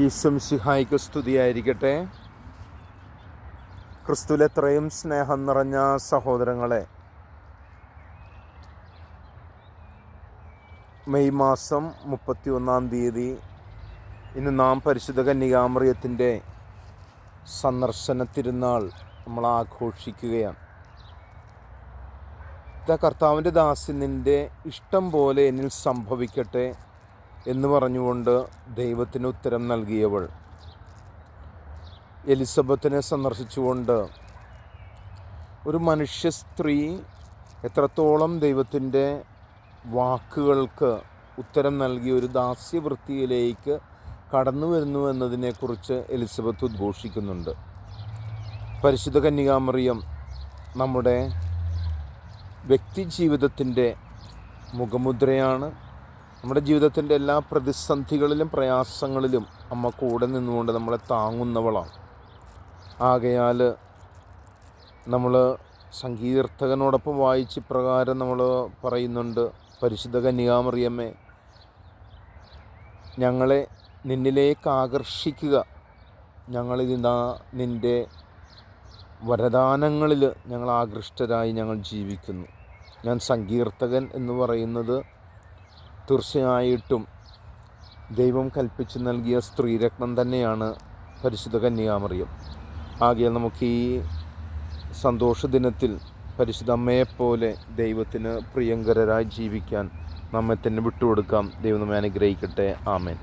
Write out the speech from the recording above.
ഈശ്വം സിഹായിക്ക് സ്തുതിയായിരിക്കട്ടെ. ക്രിസ്തുലെത്രയും സ്നേഹം നിറഞ്ഞ സഹോദരങ്ങളെ മെയ് മാസം മുപ്പത്തി ഒന്നാം തീയതി ഇന്ന് നാം പരിശുദ്ധ കന്യകാമറിയത്തിന്റെ സന്ദർശന തിരുനാൾ നമ്മൾ ആഘോഷിക്കുകയാണ്. ഇതാ കർത്താവിന്റെ ദാസിനിന്റെ ഇഷ്ടം പോലെ എന്നിൽ സംഭവിക്കട്ടെ. എന്ന് പറഞ്ഞുകൊണ്ട് ദൈവത്തിന് ഉത്തരം നൽകിയവൾ. എലിസബത്തിനെ സന്ദർശിച്ചുകൊണ്ട് ഒരു മനുഷ്യ സ്ത്രീ എത്രത്തോളം ദൈവത്തിന്റെ വാക്കുകൾക്ക് ഉത്തരം നൽകി ഒരു ദാസ്യവൃത്തിയിലേക്ക് കടന്നു വരുന്നു എന്നതിനെക്കുറിച്ച് എലിസബത്ത് ഉദ്ഘോഷിക്കുന്നുണ്ട്. പരിശുദ്ധ കന്യകാമറിയം നമ്മുടെ വ്യക്തി ജീവിതത്തിന്റെ മുഖമുദ്രയാണ്. നമ്മുടെ ജീവിതത്തിന്റെ എല്ലാ പ്രതിസന്ധികളിലും പ്രയാസങ്ങളിലും അമ്മ കൂടെ നിന്നുകൊണ്ട് നമ്മളെ താങ്ങുന്നവളാണ്. ആകയാൽ നമ്മൾ സങ്കീർത്തകനോടൊപ്പം വായിച്ച് പ്രകാരം നമ്മൾ പറയുന്നുണ്ട് പരിശുദ്ധ കന്യാമറിയമ്മേ ഞങ്ങളെ നിന്നിലേക്ക് ആകർഷിക്കുക. ഞങ്ങളിതാ നിന്റെ വരദാനങ്ങളിൽ ഞങ്ങൾ ആകൃഷ്ടരായി ഞങ്ങൾ ജീവിക്കുന്നു. ഞാൻ സങ്കീർത്തകൻ എന്ന് പറയുന്നത് തീർച്ചയായിട്ടും ദൈവം കൽപ്പിച്ച് നൽകിയ സ്ത്രീരത്നം തന്നെയാണ് പരിശുദ്ധ കന്യാമറിയം. ആകെ നമുക്ക് ഈ സന്തോഷ ദിനത്തിൽ പരിശുദ്ധ അമ്മയെപ്പോലെ ദൈവത്തിന് പ്രിയങ്കരരായി ജീവിക്കാൻ നമ്മെ തന്നെ വിട്ടുകൊടുക്കാം. ദൈവം നമ്മെ അനുഗ്രഹിക്കട്ടെ. ആമേൻ.